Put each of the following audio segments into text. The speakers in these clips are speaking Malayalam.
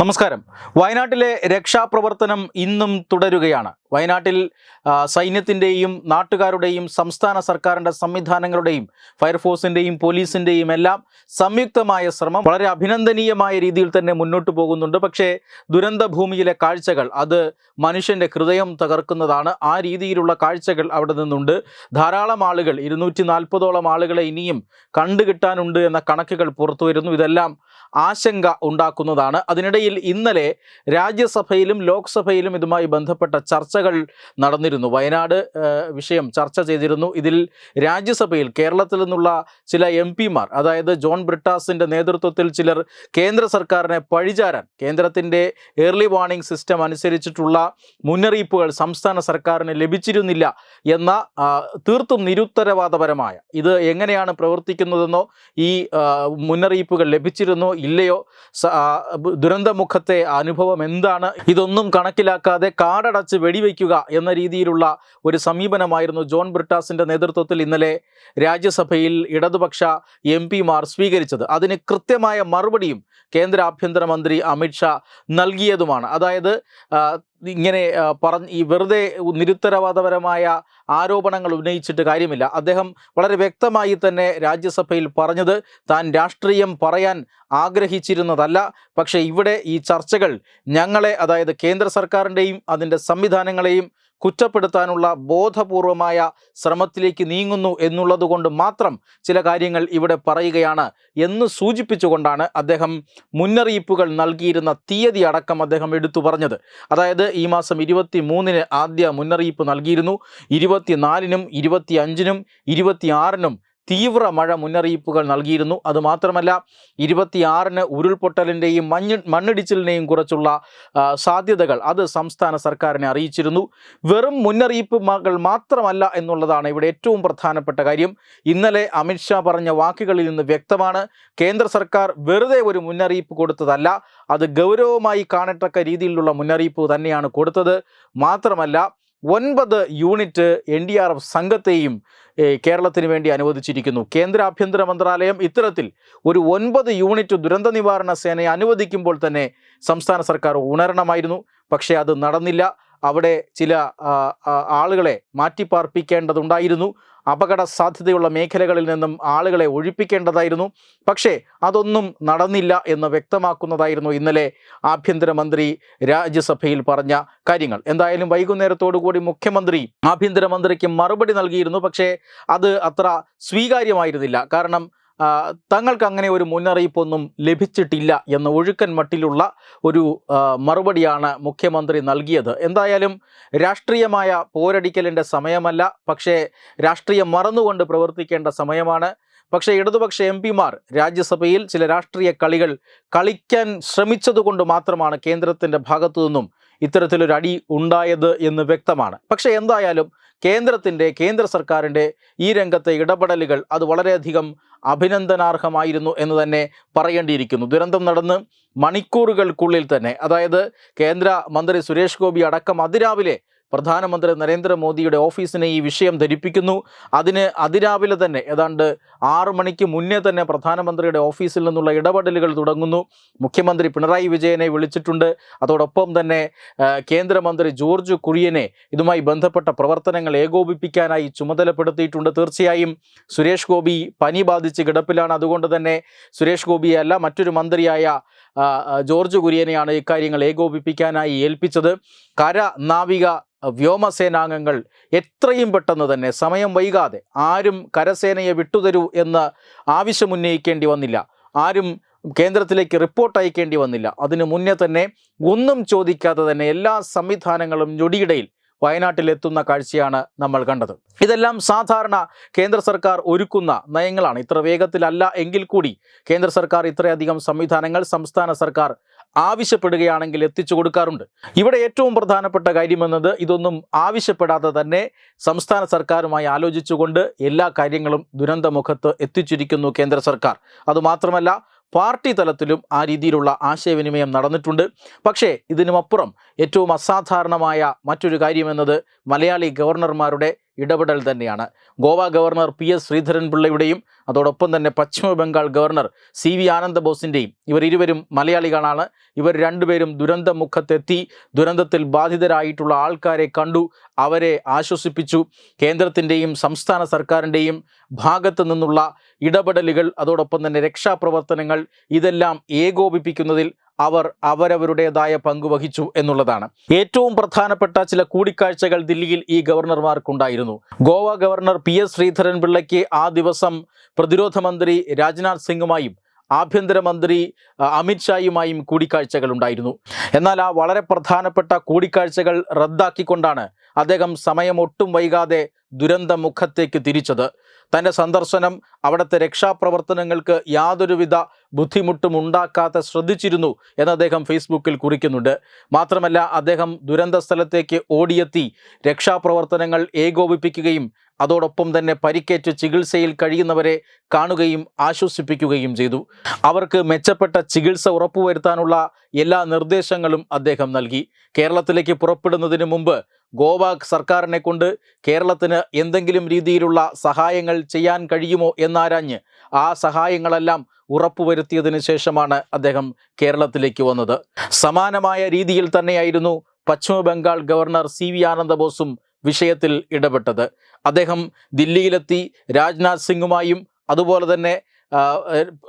നമസ്കാരം. വയനാട്ടിലെ രക്ഷാപ്രവർത്തനം ഇന്നും തുടരുകയാണ്. വയനാട്ടിൽ സൈന്യത്തിന്റെയും നാട്ടുകാരുടെയും സംസ്ഥാന സർക്കാരിന്റെ സംവിധാനങ്ങളുടെയും ഫയർഫോഴ്സിന്റെയും പോലീസിന്റെയും എല്ലാം സംയുക്തമായ ശ്രമം വളരെ അഭിനന്ദനീയമായ രീതിയിൽ തന്നെ മുന്നോട്ട് പോകുന്നുണ്ട്. പക്ഷേ ദുരന്ത ഭൂമിയിലെ കാഴ്ചകൾ അത് മനുഷ്യന്റെ ഹൃദയം തകർക്കുന്നതാണ്. ആ രീതിയിലുള്ള കാഴ്ചകൾ അവിടെ നിന്നുണ്ട്. ധാരാളം ആളുകൾ ഇരുന്നൂറ്റി നാൽപ്പതോളം ആളുകളെ ഇനിയും കണ്ടുകിട്ടാനുണ്ട് എന്ന കണക്കുകൾ പുറത്തു വരുന്നു. ഇതെല്ലാം ആശങ്ക ഉണ്ടാക്കുന്നതാണ്. അതിനിടയിൽ ഇന്നലെ രാജ്യസഭയിലും ലോക്സഭയിലും ഇതുമായി ബന്ധപ്പെട്ട ചർച്ചകൾ നടന്നിരുന്നു. വയനാട് വിഷയം ചർച്ച ചെയ്തിരുന്നു. ഇതിൽ രാജ്യസഭയിൽ കേരളത്തിൽ നിന്നുള്ള ചില എം പിമാർ അതായത് ജോൺ ബ്രിട്ടാസിന്റെ നേതൃത്വത്തിൽ ചിലർ കേന്ദ്ര സർക്കാരിനെ പഴിചാരാൻ കേന്ദ്രത്തിന്റെ ഏർലി വാർണിംഗ് സിസ്റ്റം അനുസരിച്ചിട്ടുള്ള മുന്നറിയിപ്പുകൾ സംസ്ഥാന സർക്കാരിന് ലഭിച്ചിരുന്നില്ല എന്ന തീർത്തും നിരുത്തരവാദപരമായ ഇത് എങ്ങനെയാണ് പ്രവർത്തിക്കുന്നതെന്നോ ഈ മുന്നറിയിപ്പുകൾ ലഭിച്ചിരുന്നോ ഇല്ലയോ ദുരന്തമുഖത്തെ അനുഭവം എന്താണ്? ഇതൊന്നും കണക്കിലാക്കാതെ കാടടച്ച് വെടിവെക്കുക എന്ന രീതിയിലുള്ള ഒരു സമീപനമായിരുന്നു ജോൺ ബ്രിട്ടാസിന്റെ നേതൃത്വത്തിൽ ഇന്നലെ രാജ്യസഭയിൽ ഇടതുപക്ഷ എം പിമാർ സ്വീകരിച്ചത്. അതിന് കൃത്യമായ മറുപടിയും കേന്ദ്ര ആഭ്യന്തരമന്ത്രി അമിത്ഷാ നൽകിയതുമാണ്. അതായത് ഇങ്ങനെ പറഞ്ഞ് ഈ വെറുതെ നിരുത്തരവാദപരമായ ആരോപണങ്ങൾ ഉന്നയിച്ചിട്ട് കാര്യമില്ല. അദ്ദേഹം വളരെ വ്യക്തമായി തന്നെ രാജ്യസഭയിൽ പറഞ്ഞത് താൻ രാഷ്ട്രീയം പറയാൻ ആഗ്രഹിച്ചിരുന്നതല്ല. പക്ഷേ ഇവിടെ ഈ ചർച്ചകൾ ഞങ്ങളെ അതായത് കേന്ദ്ര സർക്കാരിന്റെയും അതിന്റെ സംവിധാനങ്ങളെയും കുറ്റപ്പെടുത്താനുള്ള ബോധപൂർവമായ ശ്രമത്തിലേക്ക് നീങ്ങുന്നു എന്നുള്ളതുകൊണ്ട് മാത്രം ചില കാര്യങ്ങൾ ഇവിടെ പറയുകയാണ് എന്ന് സൂചിപ്പിച്ചുകൊണ്ടാണ് അദ്ദേഹം മുന്നറിയിപ്പുകൾ നൽകിയിരുന്ന തീയതി അടക്കം അദ്ദേഹം എടുത്തു പറഞ്ഞത്. അതായത് ഈ മാസം ഇരുപത്തി മൂന്നിന് ആദ്യ മുന്നറിയിപ്പ് നൽകിയിരുന്നു. ഇരുപത്തിനാലിനും ഇരുപത്തി അഞ്ചിനും ഇരുപത്തിയാറിനും തീവ്ര മഴ മുന്നറിയിപ്പുകൾ നൽകിയിരുന്നു. അതുമാത്രമല്ല ഇരുപത്തിയാറിന് ഉരുൾപൊട്ടലിന്റെയും മഞ്ഞ് മണ്ണിടിച്ചിലിനെയും കുറിച്ചുള്ള സാധ്യതകൾ അത് സംസ്ഥാന സർക്കാരിനെ അറിയിച്ചിരുന്നു. വെറും മുന്നറിയിപ്പുകൾ മാത്രമല്ല എന്നുള്ളതാണ് ഇവിടെ ഏറ്റവും പ്രധാനപ്പെട്ട കാര്യം. ഇന്നലെ അമിത്ഷാ പറഞ്ഞ വാക്കുകളിൽ നിന്ന് വ്യക്തമാണ് കേന്ദ്ര സർക്കാർ വെറുതെ ഒരു മുന്നറിയിപ്പ് കൊടുത്തതല്ല അത് ഗൗരവമായി കാണത്തക്ക രീതിയിലുള്ള മുന്നറിയിപ്പ് തന്നെയാണ് കൊടുത്തത്. മാത്രമല്ല ഒൻപത് unit N D R F സംഘത്തെയും കേരളത്തിന് വേണ്ടി അനുവദിച്ചിരിക്കുന്നു. കേന്ദ്ര ആഭ്യന്തര മന്ത്രാലയം ഇത്തരത്തിൽ ഒരു ഒൻപത് യൂണിറ്റ് ദുരന്ത നിവാരണ സേനയെ അനുവദിക്കുമ്പോൾ തന്നെ സംസ്ഥാന സർക്കാർ ഉണരണമായിരുന്നു. പക്ഷേ അത് നടന്നില്ല. അവിടെ ചില ആളുകളെ മാറ്റിപ്പാർപ്പിക്കേണ്ടതുണ്ടായിരുന്നു. അപകട സാധ്യതയുള്ള മേഖലകളിൽ നിന്നും ആളുകളെ ഒഴിപ്പിക്കേണ്ടതായിരുന്നു. പക്ഷേ അതൊന്നും നടന്നില്ല എന്ന് വ്യക്തമാക്കുന്നതായിരുന്നു ഇന്നലെ ആഭ്യന്തരമന്ത്രി രാജ്യസഭയിൽ പറഞ്ഞ കാര്യങ്ങൾ. എന്തായാലും കൂടി മുഖ്യമന്ത്രി ആഭ്യന്തരമന്ത്രിക്ക് മറുപടി നൽകിയിരുന്നു. പക്ഷേ അത് അത്ര സ്വീകാര്യമായിരുന്നില്ല. കാരണം തങ്ങൾക്ക് അങ്ങനെ ഒരു മുന്നറിയിപ്പൊന്നും ലഭിച്ചിട്ടില്ല എന്ന ഒഴുക്കൻ മട്ടിലുള്ള ഒരു മറുപടിയാണ് മുഖ്യമന്ത്രി നൽകിയത്. എന്തായാലും രാഷ്ട്രീയമായ പോരടിക്കലിന്റെ സമയമല്ല. പക്ഷേ രാഷ്ട്രീയം മറന്നുകൊണ്ട് പ്രവർത്തിക്കേണ്ട സമയമാണ്. പക്ഷേ ഇടതുപക്ഷ എം പിമാർ രാജ്യസഭയിൽ ചില രാഷ്ട്രീയ കളികൾ കളിക്കാൻ ശ്രമിച്ചതുകൊണ്ട് മാത്രമാണ് കേന്ദ്രത്തിന്റെ ഭാഗത്തു നിന്നും ഇത്തരത്തിലൊരു അടി ഉണ്ടായത് എന്ന് വ്യക്തമാണ്. പക്ഷേ എന്തായാലും കേന്ദ്രത്തിന്റെ കേന്ദ്ര സർക്കാരിന്റെ ഈ രംഗത്തെ ഇടപെടലുകൾ അത് വളരെയധികം അഭിനന്ദനാർഹമായിരുന്നു എന്ന് തന്നെ പറയേണ്ടിയിരിക്കുന്നു. ദുരന്തം നടന്ന് മണിക്കൂറുകൾക്കുള്ളിൽ തന്നെ അതായത് കേന്ദ്ര മന്ത്രി സുരേഷ് ഗോപി അടക്കം അതിരാവിലെ പ്രധാനമന്ത്രി നരേന്ദ്രമോദിയുടെ ഓഫീസിനെ ഈ വിഷയം ധരിപ്പിക്കുന്നു. അതിന് അതിരാവിലെ തന്നെ ഏതാണ്ട് ആറു മണിക്ക് മുന്നേ തന്നെ പ്രധാനമന്ത്രിയുടെ ഓഫീസിൽ നിന്നുള്ള ഇടപെടലുകൾ തുടങ്ങുന്നു. മുഖ്യമന്ത്രി പിണറായി വിജയനെ വിളിച്ചിട്ടുണ്ട്. അതോടൊപ്പം തന്നെ കേന്ദ്രമന്ത്രി ജോർജ് കുര്യനെ ഇതുമായി ബന്ധപ്പെട്ട പ്രവർത്തനങ്ങൾ ഏകോപിപ്പിക്കാനായി ചുമതലപ്പെടുത്തിയിട്ടുണ്ട് തീർച്ചയായും. സുരേഷ് ഗോപി പനി ബാധിച്ച് കിടപ്പിലാണ്. അതുകൊണ്ട് തന്നെ സുരേഷ് ഗോപിയല്ല മറ്റൊരു മന്ത്രിയായ ജോർജ് കുര്യനെയാണ് ഇക്കാര്യങ്ങൾ ഏകോപിപ്പിക്കാനായി ഏൽപ്പിച്ചത്. കര നാവിക വ്യോമസേനാംഗങ്ങൾ എത്രയും പെട്ടെന്ന് തന്നെ സമയം വൈകാതെ ആരും കരസേനയെ വിട്ടുതരൂ എന്ന് ആവശ്യമുന്നയിക്കേണ്ടി വന്നില്ല. ആരും കേന്ദ്രത്തിലേക്ക് റിപ്പോർട്ട് അയക്കേണ്ടി വന്നില്ല. അതിനു മുന്നേ തന്നെ ഒന്നും ചോദിക്കാതെ തന്നെ എല്ലാ സംവിധാനങ്ങളും ഞൊടിയിടയിൽ വയനാട്ടിലെത്തുന്ന കാഴ്ചയാണ് നമ്മൾ കണ്ടത്. ഇതെല്ലാം സാധാരണ കേന്ദ്ര സർക്കാർ ഒരുക്കുന്ന നയങ്ങളാണ്. ഇത്ര വേഗത്തിലല്ല എങ്കിൽ കൂടി കേന്ദ്ര സർക്കാർ ഇത്രയധികം സംവിധാനങ്ങൾ സംസ്ഥാന സർക്കാർ ആവശ്യപ്പെടുകയാണെങ്കിൽ എത്തിച്ചു കൊടുക്കാറുണ്ട്. ഇവിടെ ഏറ്റവും പ്രധാനപ്പെട്ട കാര്യമെന്നത് ഇതൊന്നും ആവശ്യപ്പെടാതെ തന്നെ സംസ്ഥാന സർക്കാരുമായി ആലോചിച്ചുകൊണ്ട് എല്ലാ കാര്യങ്ങളും ദുരന്തമുഖത്ത് എത്തിച്ചിരിക്കുന്നു കേന്ദ്ര സർക്കാർ. അതുമാത്രമല്ല പാർട്ടി തലത്തിലും ആ രീതിയിലുള്ള ആശയവിനിമയം നടന്നിട്ടുണ്ട്. പക്ഷേ ഇതിനുമപ്പുറം ഏറ്റവും അസാധാരണമായ മറ്റൊരു കാര്യമെന്നത് മലയാളി ഗവർണർമാരുടെ ഇടപെടൽ തന്നെയാണ്. ഗോവ ഗവർണർ പി എസ് ശ്രീധരൻപിള്ളയുടെയും അതോടൊപ്പം തന്നെ പശ്ചിമ ബംഗാൾ ഗവർണർ സി വി ആനന്ദബോസിന്റെയും ഇവർ ഇരുവരും മലയാളികളാണ്. ഇവർ രണ്ടുപേരും ദുരന്തമുഖത്തെത്തി ദുരന്തത്തിൽ ബാധിതരായിട്ടുള്ള ആൾക്കാരെ കണ്ടു അവരെ ആശ്വസിപ്പിച്ചു. കേന്ദ്രത്തിന്റെയും സംസ്ഥാന സർക്കാരിന്റെയും ഭാഗത്തു നിന്നുള്ള ഇടപെടലുകൾ അതോടൊപ്പം തന്നെ രക്ഷാപ്രവർത്തനങ്ങൾ ഇതെല്ലാം ഏകോപിപ്പിക്കുന്നതിൽ അവർ അവരവരുടേതായ പങ്ക് വഹിച്ചു എന്നുള്ളതാണ്. ഏറ്റവും പ്രധാനപ്പെട്ട ചില കൂടിക്കാഴ്ചകൾ ദില്ലിയിൽ ഈ ഗവർണർമാർക്കുണ്ടായിരുന്നു. ഗോവ ഗവർണർ പി എസ് ശ്രീധരൻപിള്ളയ്ക്ക് ആ ദിവസം പ്രതിരോധ മന്ത്രി രാജ്നാഥ് സിംഗുമായും ആഭ്യന്തരമന്ത്രി അമിത്ഷായുമായും കൂടിക്കാഴ്ചകൾ ഉണ്ടായിരുന്നു. എന്നാൽ ആ വളരെ പ്രധാനപ്പെട്ട കൂടിക്കാഴ്ചകൾ റദ്ദാക്കിക്കൊണ്ടാണ് അദ്ദേഹം സമയം ഒട്ടും വൈകാതെ ദുരന്ത മുഖത്തേക്ക് തിരിച്ചത്. തന്റെ സന്ദർശനം അവിടുത്തെ രക്ഷാപ്രവർത്തനങ്ങൾക്ക് യാതൊരുവിധ ബുദ്ധിമുട്ടും ഉണ്ടാക്കാതെ ശ്രദ്ധിച്ചിരുന്നു എന്ന് അദ്ദേഹം ഫേസ്ബുക്കിൽ കുറിക്കുന്നുണ്ട്. മാത്രമല്ല അദ്ദേഹം ദുരന്ത സ്ഥലത്തേക്ക് ഓടിയെത്തി രക്ഷാപ്രവർത്തനങ്ങൾ ഏകോപിപ്പിക്കുകയും അതോടൊപ്പം തന്നെ പരിക്കേറ്റ് ചികിത്സയിൽ കഴിയുന്നവരെ കാണുകയും ആശ്വസിപ്പിക്കുകയും ചെയ്തു. അവർക്ക് മെച്ചപ്പെട്ട ചികിത്സ ഉറപ്പുവരുത്താനുള്ള എല്ലാ നിർദ്ദേശങ്ങളും അദ്ദേഹം നൽകി. കേരളത്തിലേക്ക് പുറപ്പെടുന്നതിന് മുമ്പ് ഗോവ സർക്കാരിനെ കൊണ്ട് കേരളത്തിന് എന്തെങ്കിലും രീതിയിലുള്ള സഹായങ്ങൾ ചെയ്യാൻ കഴിയുമോ എന്നാരാഞ്ഞ് ആ സഹായങ്ങളെല്ലാം ഉറപ്പുവരുത്തിയതിനു ശേഷമാണ് അദ്ദേഹം കേരളത്തിലേക്ക് വന്നത്. സമാനമായ രീതിയിൽ തന്നെയായിരുന്നു പശ്ചിമ ബംഗാൾ ഗവർണർ സി വി ആനന്ദബോസും വിഷയത്തിൽ ഇടപെട്ടത്. അദ്ദേഹം ദില്ലിയിലെത്തി രാജ്നാഥ് സിംഗുമായും അതുപോലെ തന്നെ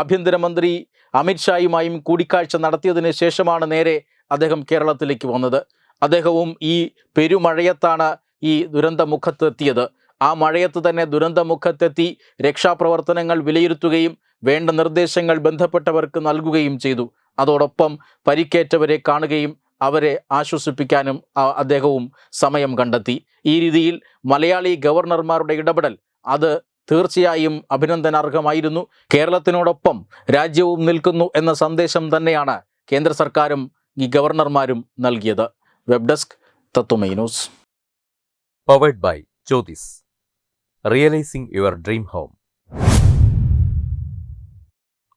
ആഭ്യന്തരമന്ത്രി അമിത്ഷായുമായും കൂടിക്കാഴ്ച നടത്തിയതിന് ശേഷമാണ് നേരെ അദ്ദേഹം കേരളത്തിലേക്ക് വന്നത്. അദ്ദേഹവും ഈ പെരുമഴയത്താണ് ഈ ദുരന്തമുഖത്തെത്തിയത്. ആ മഴയത്ത് തന്നെ ദുരന്തമുഖത്തെത്തി രക്ഷാപ്രവർത്തനങ്ങൾ വിലയിരുത്തുകയും വേണ്ട നിർദ്ദേശങ്ങൾ ബന്ധപ്പെട്ടവർക്ക് നൽകുകയും ചെയ്തു. അതോടൊപ്പം പരിക്കേറ്റവരെ കാണുകയും അവരെ ആശ്വസിപ്പിക്കാനും അദ്ദേഹവും സമയം കണ്ടെത്തി. ഈ രീതിയിൽ മലയാളി ഗവർണർമാരുടെ ഇടപെടൽ അത് തീർച്ചയായും അഭിനന്ദനാർഹമായിരുന്നു കേരളത്തിനോടൊപ്പം രാജ്യവും നിൽക്കുന്നു എന്ന സന്ദേശം തന്നെയാണ് കേന്ദ്ര സർക്കാരും ഈ ഗവർണർമാരും നൽകിയത് web desk Tatwamayi news powered by Jyotis. Realizing your dream home.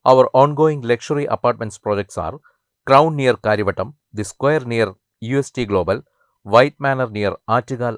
Our ongoing luxury apartments projects are Crown near Karivatam, The Square near UST Global, White Manor near Artigal